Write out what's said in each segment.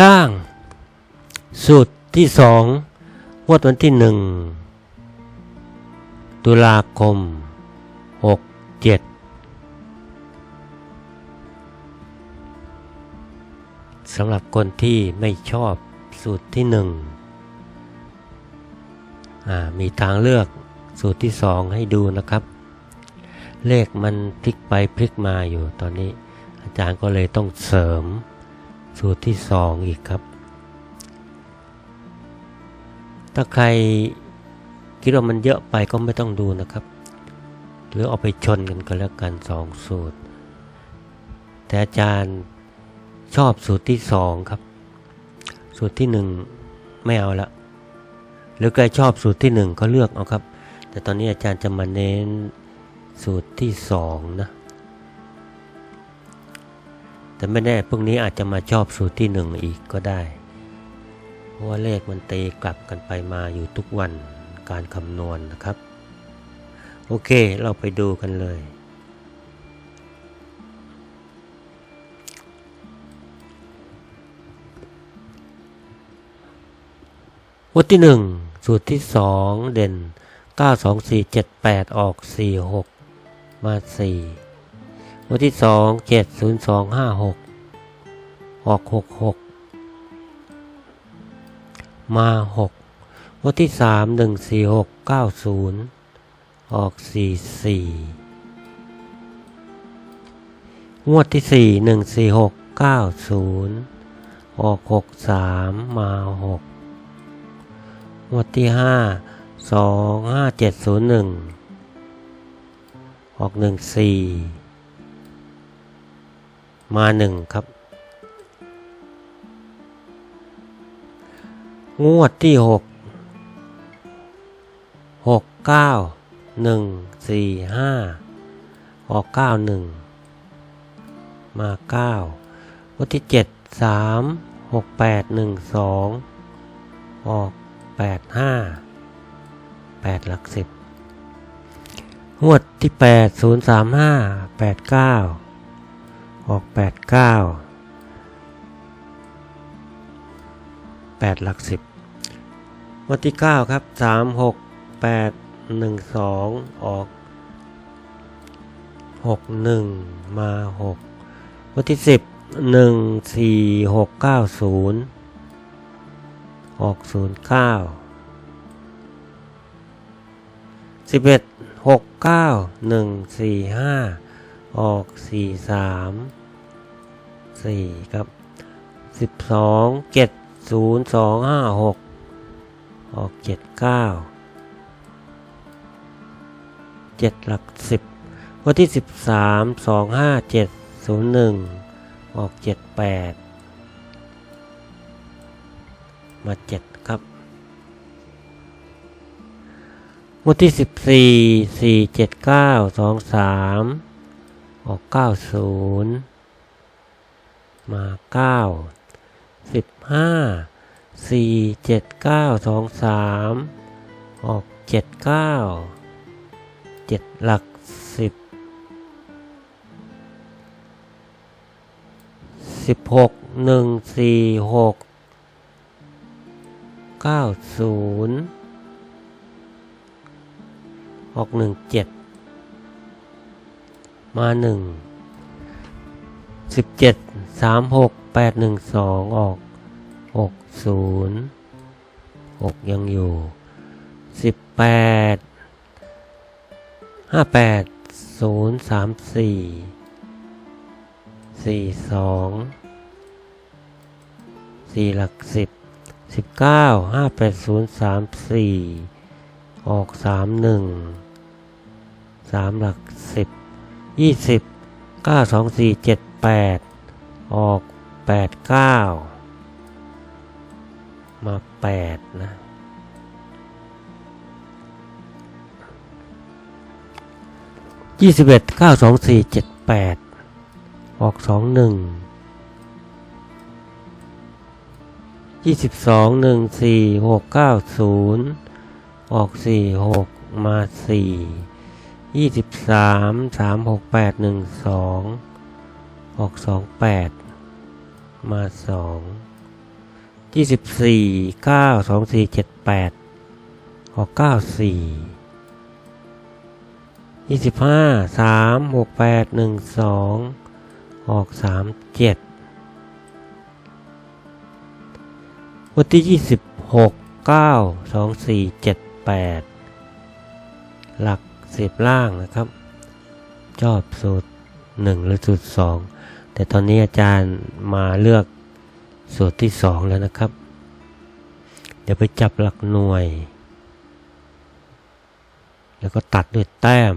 สิบล่าง สูตรที่สองวดวันที่หนึ่งตุลาคมหกเจ็ดสำหรับคนที่ไม่ชอบสูตรที่หนึ่งมีทางเลือกสูตรที่สองให้ดูนะครับ เลขมันพลิกไปพลิกมาอยู่ตอนนี้ อาจารย์ก็เลยต้องเสริม สูตรที่สองอีกครับ ถ้าใครคิดว่ามันเยอะไปก็ไม่ต้องดูนะครับ หรือเอาไปชนกันก็แล้วกันสองสูตร แต่อาจารย์ชอบสูตรที่สองครับ สูตรที่หนึ่งไม่เอาละหรือใครชอบสูตรที่หนึ่งก็เลือกเอาครับ แต่ตอนนี้อาจารย์จะมาเน้นสูตรที่สองนะ แต่ไม่แน่พวกนี้อาจจะมาชอบสูตรที่หนึ่งอีกก็ได้ เพราะว่าเลขมันตีกลับกันไปมาอยู่ทุกวันการคำนวณนะครับ โอเคเราไปดูกันเลย วัดที่หนึ่งสูตรที่สองเด่นเก้าสองสี่เจ็ดแปดออกสี่หกมาสี่ วัดที่สองเจ็ดศูนย์สองห้าหกออกหกหกมาหกวัดที่สามหนึ่งสี่หกเก้าศูนย์ออกสี่สี่งวดที่สี่หนึ่งสี่หกเก้าศูนย์ออกหกสามมาหกงวดที่ห้าสองห้าเจ็ดศูนย์หนึ่งออกหนึ่งสี่ มาหนึ่งครับ งวดที่หกหกเก้าหนึ่งสี่ห้าออกเก้าหนึ่งมาเก้างวดที่เจ็ดสามหกแปดหนึ่งสองออกแปดห้าแปดหลักสิบงวดที่แปดศูนย์สามห้าแปดเก้า ออกแปดเก้าแปดหลักสิบงวดที่เก้าครับสามหกแปดหนึ่งสองออกหกหนึ่งมาหกงวดที่สิบหนึ่งสี่หกเก้าศูนย์ออกศูนย์เก้าสิบเอ็ดหกเก้าหนึ่งสี่ห้าออกสี่สาม สี่ครับสิบสองเจ็ดศูนย์สองห้าหกออกเจ็ดเก้าเจ็ดหลักสิบวันที่สิบสามสองห้าเจ็ดศูนย์หนึ่งออกเจ็ดแปดมาเจ็ดครับงวดที่สิบสี่สี่เจ็ดเก้าสองสามออกเก้าศูนย์ มาเก้าสิบห้าสี่เจ็ดเก้าสองสามออกเจ็ดเก้าเจ็ดหลักสิบสิบหกหนึ่งสี่หกเก้าศูนย์ออกหนึ่งเจ็ดมาหนึ่ง สิบเจ็ดสามหกแปดหนึ่งสองออกหกศูนย์หกยังอยู่สิบแปดห้าแปดศูนย์สามสี่สี่สองสี่หลักสิบสิบเก้าห้าแปดศูนย์สามสี่ออกสามหนึ่งสามหลักสิบยี่สิบเก้าสองสี่เจ็ด แปดออกแปดเก้ามาแปดนะ ยี่สิบเอ็ดเก้าสองสี่เจ็ดแปดออกสองหนึ่งยี่สิบสองหนึ่งสี่หกเก้าศูนย์ออกสี่หกมาสี่ยี่สิบสามสามหกแปดหนึ่งสอง ออกสองแปดมาสองยี่สิบสี่เก้าสองสี่เจ็ดแปดออกเก้าสี่ยี่สิบห้าสามหกแปดหนึ่งสองออกสามเจ็ดวันที่ยี่สิบหกเก้าสองสี่เจ็ดแปดหลักสิบล่างนะครับ ชอบสูตรหนึ่งหรือสูตรสอง แต่ตอนนี้อาจารย์มาเลือกสูตรที่สองแล้วนะครับ เดี๋ยวไปจับหลักหน่วย แล้วก็ตัดด้วยแต้ม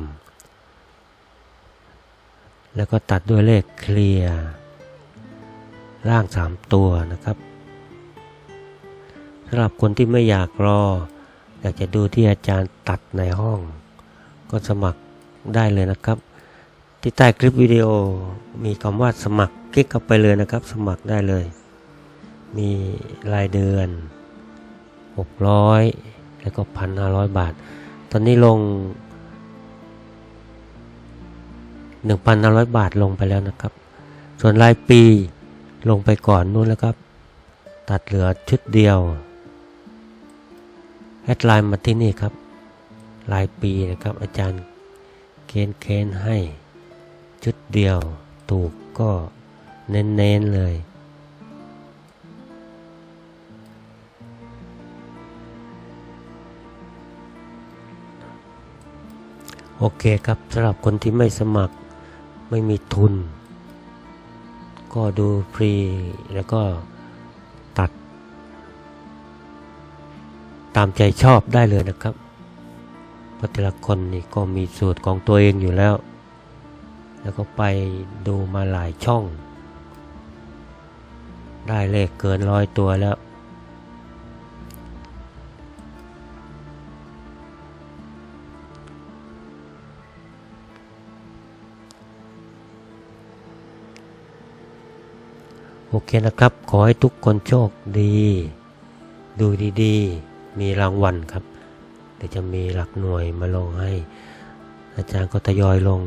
แล้วก็ตัดด้วยเลขเคลียร์ล่างสามตัวนะครับสำหรับคนที่ไม่อยากรอ อยากจะดูที่อาจารย์ตัดในห้อง ก็สมัครได้เลยนะครับ ที่ใต้คลิปวิดีโอมีคำว่าสมัครคลิกเข้าไปเลยนะครับ สมัครได้เลย มีรายเดือน 600 แล้วก็ 1,500 บาท ตอนนี้ลง 1,500 บาทลงไปแล้วนะครับ ส่วนรายปีลงไปก่อนนู้นแล้วครับ ตัดเหลือชุดเดียวแอดไลน์มาที่นี่ครับ รายปีนะครับอาจารย์เคนเคนให้ ชุดเดียวถูกก็เน้นๆเลยโอเคครับสำหรับคนที่ไม่สมัครไม่มีทุน ก็ดูฟรีแล้วก็ตัด ตามใจชอบได้เลยนะครับเพราะแต่ละคนนี่ก็มีสูตรของตัวเองอยู่แล้ว แล้วก็ไปดูมาหลายช่อง ได้เลขเกินร้อยตัวแล้ว โอเคนะครับ ขอให้ทุกคนโชคดี ดูดีๆ มีรางวัลครับ เดี๋ยวจะมีหลักหน่วยมาลงให้ อาจารย์ก็ทยอยลง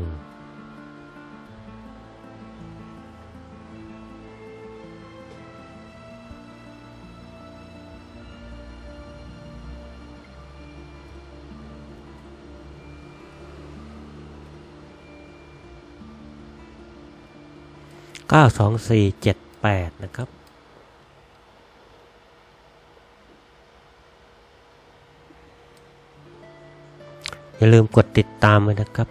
เก้าสองสี่เจ็ดแปดนะครับ อย่าลืมกดติดตามไว้นะครับ